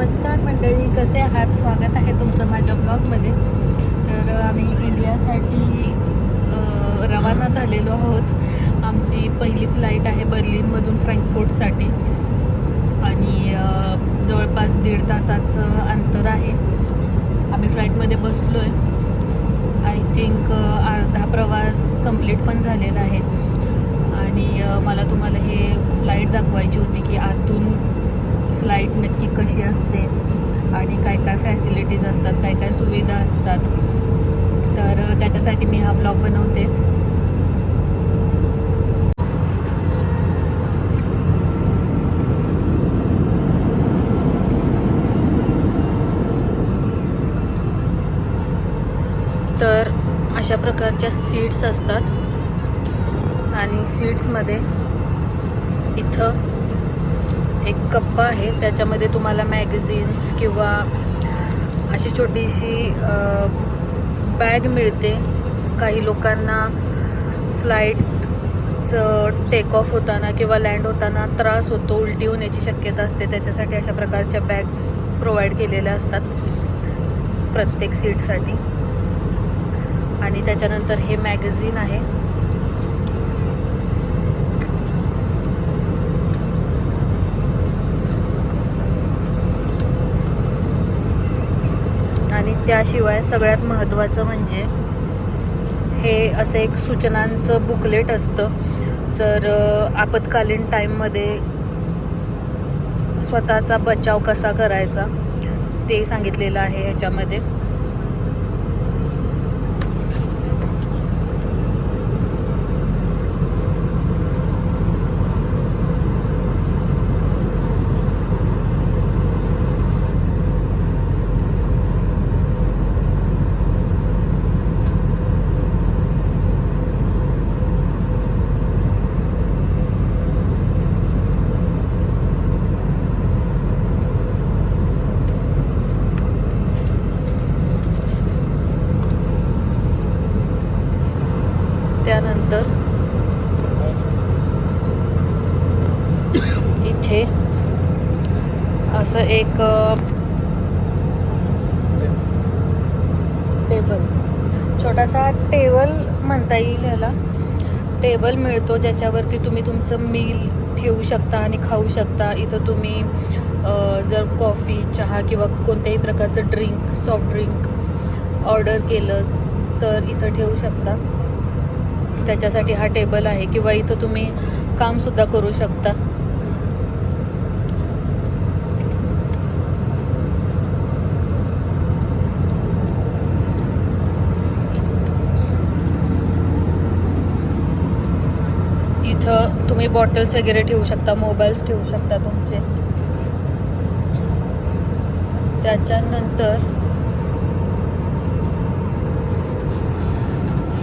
नमस्कार मंडळी कसे आहात? स्वागत आहे तुमचं माझ्या ब्लॉगमध्ये तर आम्ही इंडियासाठी रवाना झालेलो आहोत. आमची पहिली फ्लाईट आहे बर्लिनमधून फ्रँकफोर्टसाठी. आणि जवळपास दीड तासाचं अंतर आहे. आम्ही फ्लाईटमध्ये बसलो आहे आय थिंक अर्धा प्रवास कंप्लीट पण झालेला आहे. आणि मला तुम्हाला हे फ्लाईट दाखवायची होती की आतून फ्लाईट नक्की कशी असते आणि काय काय फॅसिलिटीज असतात काय काय सुविधा असतात. तर त्याच्यासाठी मी हा ब्लॉग बनवते. तर अशा प्रकारच्या सीट्स असतात. आणि सीट्समध्ये इथं एक कप्पा आहे. त्याच्यामध्ये तुम्हाला मॅगझिन्स किंवा अशी छोटीशी बॅग मिळते. काही लोकांना फ्लाईटचं टेक ऑफ होताना किंवा लँड होताना त्रास होतो उलटी होण्याची शक्यता असते. त्याच्यासाठी अशा प्रकारच्या बॅग्स प्रोव्हाइड केलेल्या असतात. प्रत्येक सीटसाठी आणि त्याच्यानंतर हे मॅगझिन आहे. आणि त्याशिवाय सगळ्यात महत्त्वाचं म्हणजे हे असं एक सूचनांचं बुकलेट असतं. जर आपत्कालीन टाईममध्ये स्वतःचा बचाव कसा करायचा ते सांगितलेलं आहे ह्याच्यामध्ये त्यानंतर इथे असं एक अ, टेबल छोटासा टेबल म्हणता येईल ह्याला. टेबल मिळतो ज्याच्यावरती तुम्ही तुमचं मील ठेवू शकता आणि खाऊ शकता. इथं तुम्ही जर कॉफी चहा किंवा कोणत्याही प्रकारचं ड्रिंक सॉफ्ट ड्रिंक ऑर्डर केलं तर इथं ठेवू शकता. त्याच्यासाठी हा टेबल आहे किंवा इथं तुम्ही कामसुद्धा करू शकता. इथं तुम्ही बॉटल्स वगैरे ठेवू शकता मोबाईल्स ठेवू शकता तुमचे. त्याच्यानंतर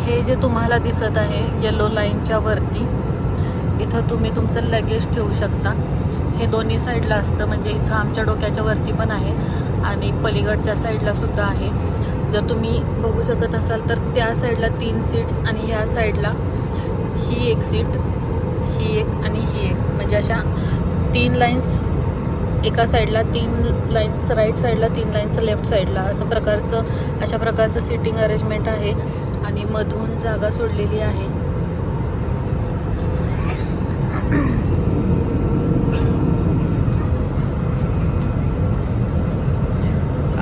हे जे तुम्हाला दिसत आहे येलो लाईनच्या वरती इथं तुम्ही तुमचं लगेज ठेवू शकता. हे दोन्ही साईडला असतं म्हणजे इथं आमच्या डोक्याच्या वरती पण आहे आणि पलीकडच्या साईडला सुद्धा आहे. जर तुम्ही बघू शकत असाल तर त्या साईडला तीन सीट्स आणि ह्या साईडला ही एक सीट म्हणजे अशा तीन लाईन्स एका साईडला तीन लाईन्स राईट साईडला तीन लाईन्स लेफ्ट साईडला असं प्रकारचं अशा प्रकारचं सिटिंग अरेंजमेंट आहे. आणि मधून जागा सोडलेली आहे.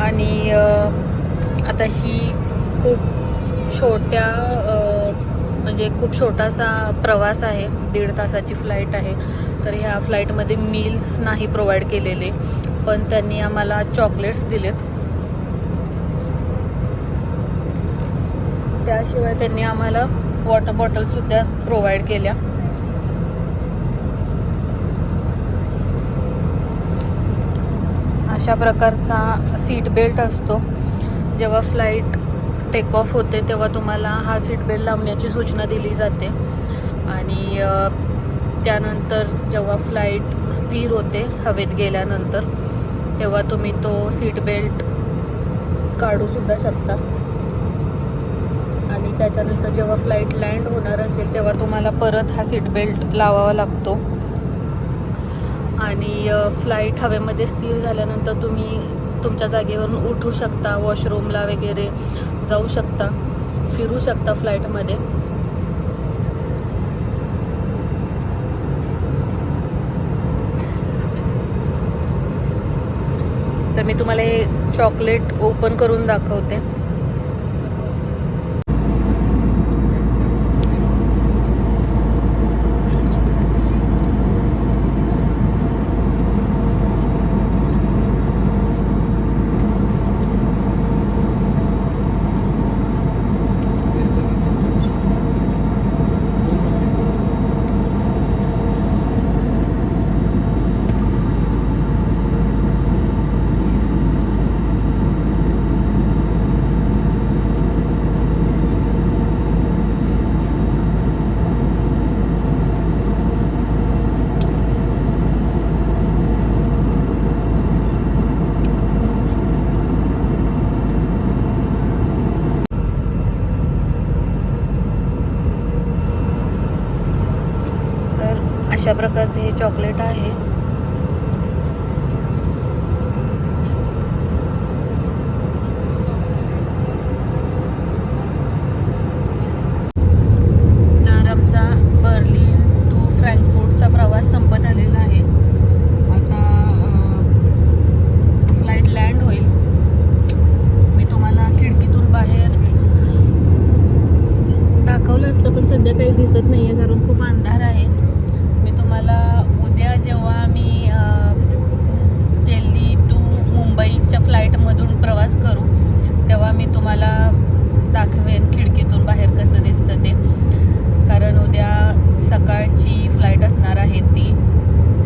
आणि आता ही खूप छोट्या म्हणजे खूप छोटासा प्रवास आहे. दीड तासाची फ्लाईट आहे. तर ह्या फ्लाईटमध्ये मील्स नाही प्रोव्हाइड केलेले पण त्यांनी आम्हाला चॉकलेट्स दिलेत. त्याशिवाय त्यांनी आम्हाला वॉटर बॉटलसुद्धा प्रोव्हाइड केल्या. अशा प्रकारचा सीट बेल्ट असतो. जेव्हा फ्लाईट टेक ऑफ होते तेव्हा तुम्हाला हा सीट बेल्ट लावण्याची सूचना दिली जाते. आणि त्यानंतर जेव्हा फ्लाईट स्थिर होते हवेत गेल्यानंतर तेव्हा तुम्ही तो सीट बेल्ट काढूसुद्धा शकता. आणि त्याच्यानंतर जेव्हा फ्लाईट लँड होणार असेल तेव्हा तुम्हाला परत हा सीट बेल्ट लावावा लागतो. आणि फ्लाईट हवेमध्ये स्थिर झाल्यानंतर तुम्ही तुमच्या जागेवरून उठू शकता वॉशरूमला वगैरे जाऊ शकता फिरू शकता फ्लाईटमध्ये तर मी तुम्हाला हे चॉकलेट ओपन करून दाखवते तर अशा प्रकारचे हे चॉकलेट आहे तर आमचा बर्लिन टू फ्रँकफूटचा प्रवास संपत आलेला आहे आता फ्लाईट लँड होईल मी तुम्हाला खिडकीतून बाहेर दाखवलं असतं पण सध्या काही दिसत नाही आहे कारण खूप अंधार आहे मी तुम्हाला उद्या जेव्हा आम्ही अ, दिल्ली टू मुंबईच्या फ्लाईटमधून प्रवास करू तेव्हा मी तुम्हाला दाखवेन खिडकीतून बाहेर कसं दिसतं ते कारण उद्या सकाळची फ्लाईट असणार आहे ती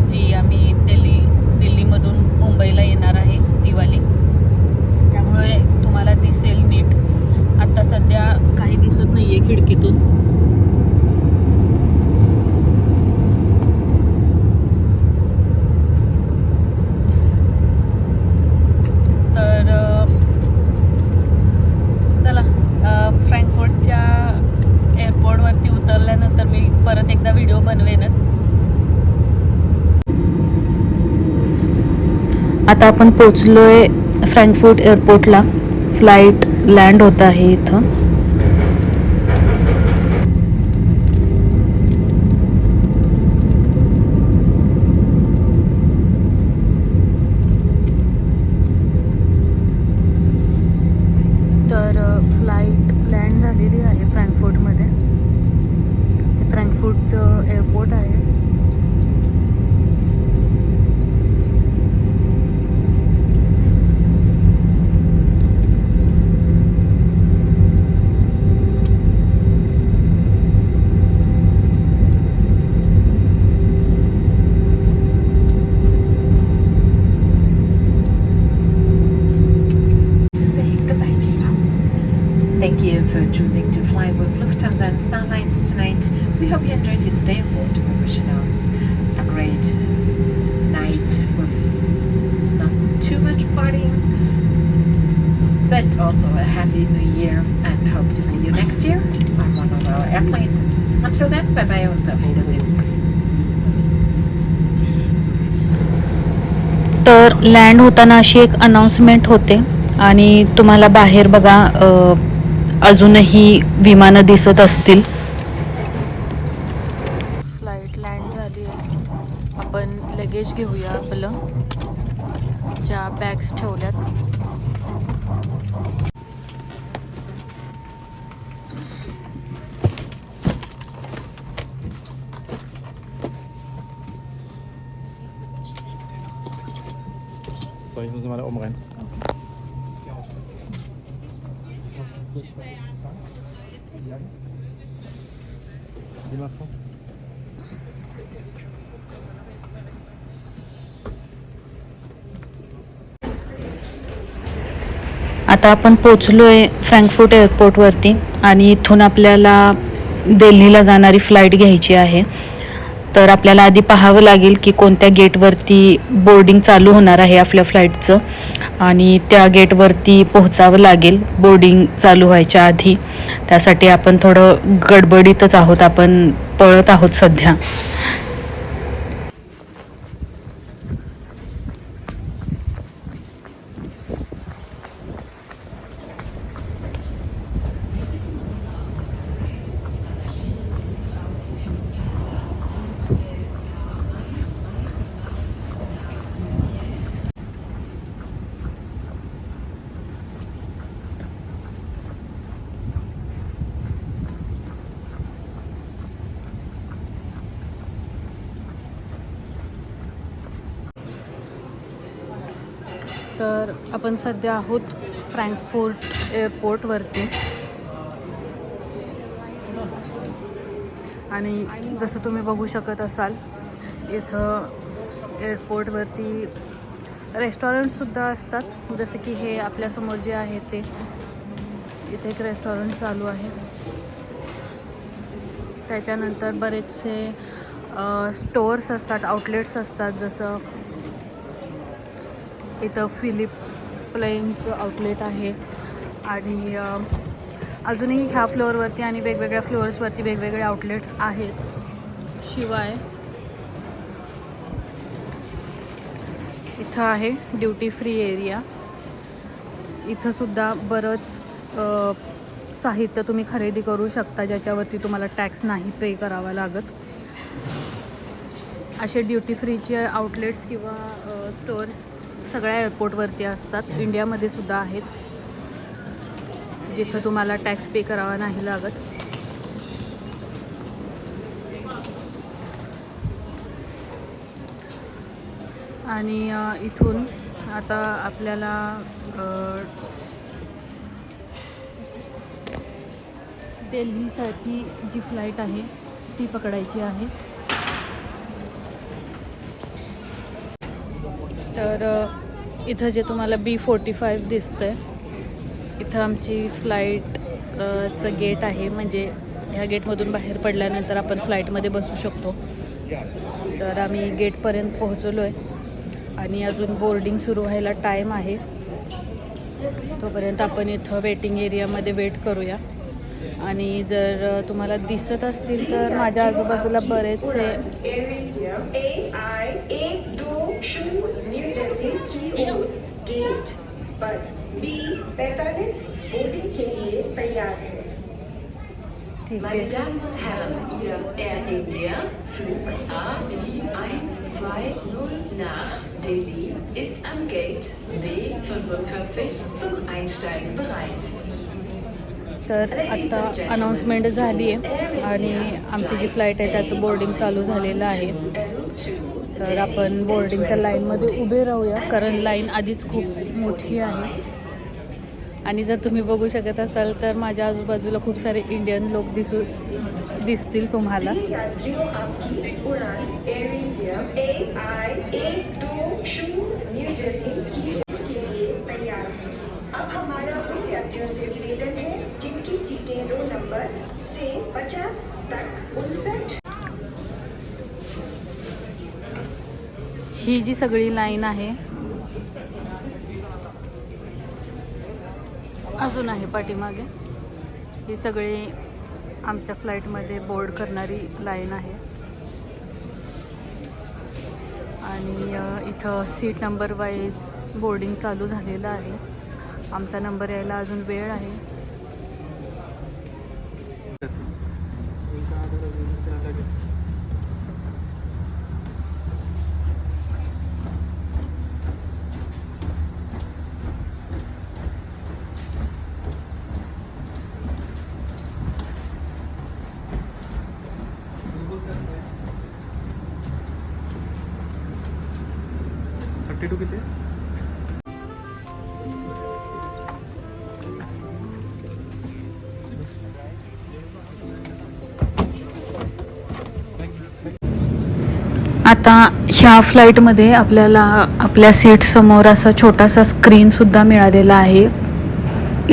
जी आम्ही दिल्ली दिल्लीमधून मुंबईला येणार आहे तीवाली त्यामुळे तुम्हाला दिसेल नीट आता सध्या काही दिसत नाही आहे खिडकीतून तर अ, चला अ, फ्रँकफर्टच्या एअरपोर्टवरती उतरल्यानंतर मी परत एकदा व्हिडिओ बनवेनच आता आपण पोचलोय फ्रँकफर्ट एअरपोर्टला. फ्लाईट लँड होत आहे इथं तर फ्लाईट लँड झालेली आहे फ्रँकफर्टमध्ये हे फ्रँकफर्टचं एअरपोर्ट आहे to say goodbye to you. Thank you for choosing to fly with Lufthansa and Starlines tonight. We hope you enjoyed your stay aboard. We wish you now a great night with not too much partying, but also a happy new year and hope to see you next year on one of our airplanes. Until then, bye bye und auf Wiedersehen. तर land होताना अशी एक announcement होते आणि तुम्हाला बाहेर बघा अ, अजूनही विमानं दिसत असतील. फ्लाईट लँड झाली आहे. आपण लगेज घेऊया आपलं. ज्या बॅग्स ठेवल्यात. Ich muss mal da oben rein. Geh mal आता आपण पोचलोय फ्रँकफूट एअरपोर्टवरती आणि इथून आपल्याला दिल्लीला जाणारी फ्लाईट घ्यायची आहे. तर आपल्याला आधी पाहावं लागेल की कोणत्या गेटवरती बोर्डिंग चालू होणार आहे आपल्या फ्लाईटचं आणि त्या गेटवरती पोहोचावं लागेल बोर्डिंग चालू व्हायच्या आधी. त्यासाठी आपण थोडं गडबडीतच आहोत आपण पळत आहोत सध्या. तर आपण सध्या आहोत फ्रँकफोर्ट एअरपोर्टवरती. आणि जसं तुम्ही बघू शकत असाल इथं एअरपोर्टवरती रेस्टॉरंटसुद्धा असतात. जसं की हे आपल्यासमोर जे आहे ते इथे एक रेस्टॉरंट चालू आहे. त्याच्यानंतर बरेचसे स्टोअर्स असतात आउटलेट्स असतात जसं इथं फिलिप प्लेनचं आउटलेट आहे. आणि अजूनही ह्या फ्लोअरवरती आणि वेगवेगळ्या फ्लोअर्सवरती वेगवेगळे आउटलेट्स आहेत. शिवाय इथं आहे ड्युटी फ्री एरिया इथंसुद्धा बरंच साहित्य तुम्ही खरेदी करू शकता ज्याच्यावरती तुम्हाला टॅक्स नाही पे करावा लागत. असे ड्युटी फ्रीचे आउटलेट्स किंवा स्टोअर्स सगळ्या एअरपोर्टवरती असतात. इंडियामध्ये सुद्धा आहेत. जिथं तुम्हाला टॅक्स पे करावा नाही लागत. आणि इथून आता आपल्याला दिल्लीसाठी जी फ्लाईट आहे ती पकडायची आहे. तर इथं जे तुम्हाला बी फोर्टी फाईव्ह दिसतंय इथं आमची फ्लाईट चं गेट आहे. म्हणजे ह्या गेटमधून बाहेर पडल्यानंतर आपण फ्लाईटमध्ये बसू शकतो. तर आम्ही गेटपर्यंत पोहोचलो आहे आणि अजून बोर्डिंग सुरू व्हायला टाईम आहे. तोपर्यंत आपण इथं वेटिंग एरियामध्ये वेट करूया. आणि जर तुम्हाला दिसत असतील तर माझ्या आजूबाजूला बरेचसे गेट पर बी पैंतालीस बोर्डिंग के लिए तैयार है ठीक Meine आहे Damen und Herren, Ihr Air India Flug AI120 nach Delhi ist am Gate B45 zum Einsteigen bereit. तर आता अनाऊन्समेंट झाली आहे आणि आमची जी फ्लाईट आहे त्याचं बोर्डिंग चालू झालेलं आहे तर आपण बोर्डिंगच्या लाईनमध्ये उभे राहूया. कारण लाईन आधीच खूप मोठी आहे. आणि जर तुम्ही बघू शकत असाल तर माझ्या आजूबाजूला खूप सारे इंडियन लोक दिसू दिसतील तुम्हाला. जिनकी सीटें रो नंबर से 50 तक उनसठ ही जी सगळी लाईन आहे अजून आहे पाठीमागे. ही सगळी आमच्या फ्लाईटमध्ये बोर्ड करणारी लाईन आहे. आणि इथं सीट नंबर वाईज बोर्डिंग चालू झालेलं आहे. आमचा नंबर यायला अजून वेळ आहे. टू किती? आता ह्या फ्लाईटमध्ये आपल्याला आपल्या सीटसमोर असा छोटासा स्क्रीनसुद्धा मिळालेला आहे.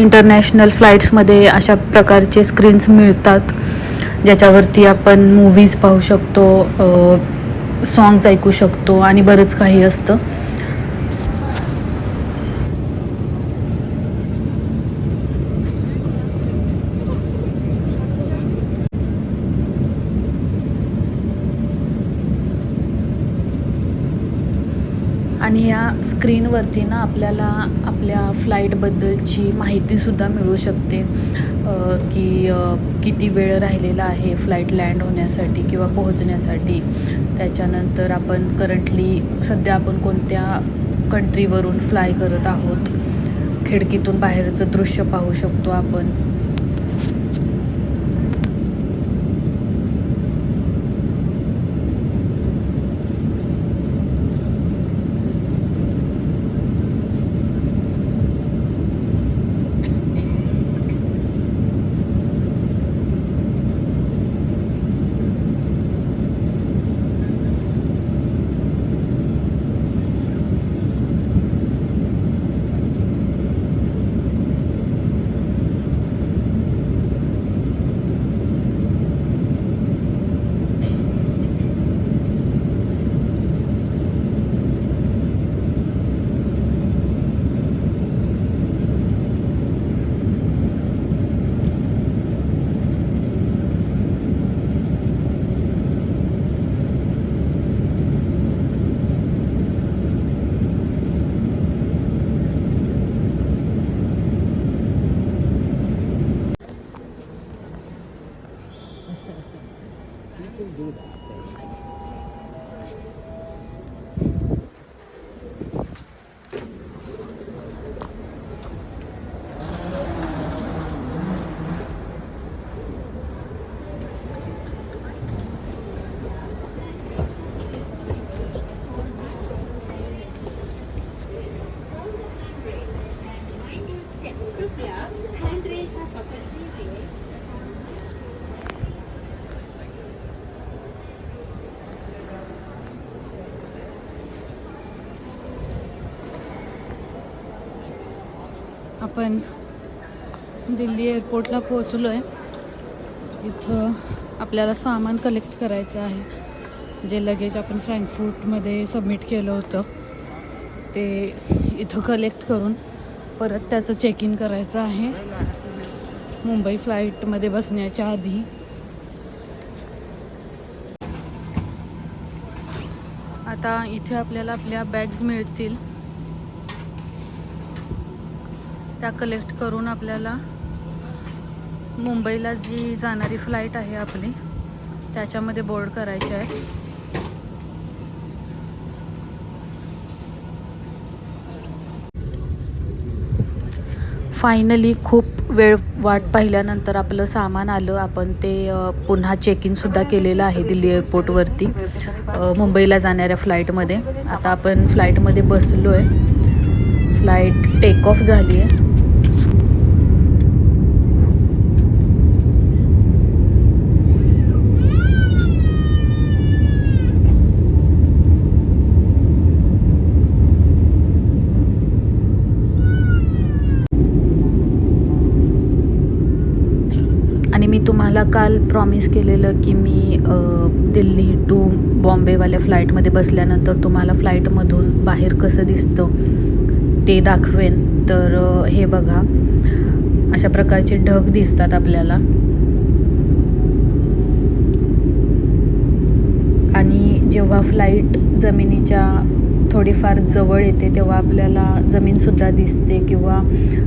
इंटरनॅशनल फ्लाईट्समध्ये अशा प्रकारचे स्क्रीन्स मिळतात ज्याच्यावरती आपण मूवीज पाहू शकतो सॉंग्स ऐकू शकतो आणि बरंच काही असतं आणि या स्क्रीनवरती ना आपल्याला आपल्या फ्लाईटबद्दलची माहितीसुद्धा मिळू शकते. की किती वेळ राहिलेला आहे फ्लाईट लँड होण्यासाठी किंवा पोहोचण्यासाठी. त्याच्यानंतर आपण करंटली सध्या आपण कोणत्या कंट्रीवरून फ्लाय करत आहोत. खिडकीतून बाहेरचं दृश्य पाहू शकतो आपण. आपण दिल्ली एअरपोर्टला पोहोचलो आहे इथं आपल्याला सामान कलेक्ट करायचं आहे. जे लगेज आपण फ्रँकफूटमध्ये सबमिट केलं होतं ते इथं कलेक्ट करून परत त्याचं चेक इन करायचं आहे. मुंबई फ्लाईटमध्ये बसण्याच्या आधी. आता इथे आपल्याला आपल्या बॅग्स मिळतील. त्या कलेक्ट करून आपल्याला मुंबईला जी जाणारी फ्लाईट आहे आपली त्याच्यामध्ये बोर्ड करायची आहे. फायनली खूप वेळ वाट पाहिल्यानंतर आपलं सामान आलं. आपण ते पुन्हा चेक इनसुद्धा केलेलं आहे दिल्ली एअरपोर्टवरती मुंबईला जाणाऱ्या फ्लाईटमध्ये आता आपण फ्लाईटमध्ये बसलो आहे फ्लाईट टेक ऑफ झाली आहे आणि तुम्हाला काल प्रॉमिस केलेलं की मी दिल्ली टू बॉम्बेवाल्या फ्लाईटमध्ये बसल्यानंतर तुम्हाला फ्लाईटमधून बाहेर कसं दिसतं ते दाखवेन. तर हे बघा. अशा प्रकारचे ढग दिसतात आपल्याला. आणि जेव्हा फ्लाईट जमिनीच्या थोडीफार जवळ येते तेव्हा आपल्याला जमीनसुद्धा दिसते किंवा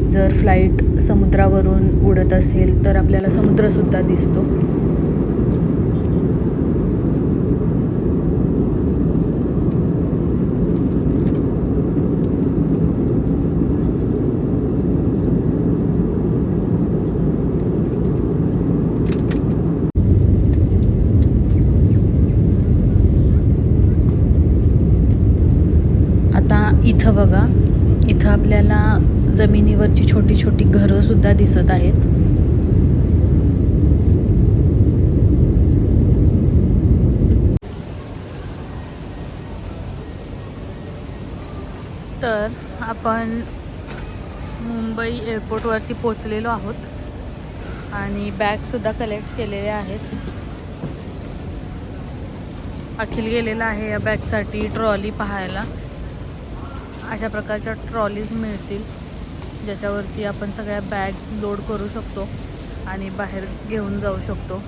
जर फ्लाईट समुद्रावरून उडत असेल तर आपल्याला समुद्रसुद्धा दिसतो आता इथं बघा इथं आपल्याला जमिनीवरची छोटी छोटी घरंसुद्धा दिसत आहेत. तर आपण मुंबई एअरपोर्टवरती पोचलेलो आहोत आणि बॅगसुद्धा कलेक्ट केलेल्या आहेत. अखिल गेलेला आहे या बॅगसाठी ट्रॉली पाहायला. अशा प्रकारच्या ट्रॉलीज मिळतील ज्याच्यावरती आपण सगळ्या बॅग्स लोड करू शकतो आणि बाहेर घेऊन जाऊ शकतो.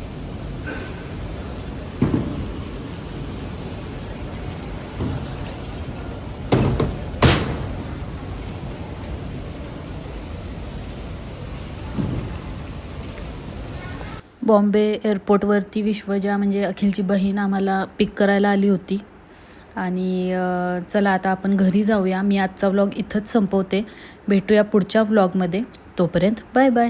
बॉम्बे एअरपोर्टवरती विश्वजा म्हणजे अखिलची बहीण आम्हाला पिक करायला आली होती. आणि चला आता आपण घरी जाऊया. मी आजचा व्लॉग इथंच संपवते. भेटूया पुढच्या व्लॉगमध्ये तोपर्यंत बाय बाय.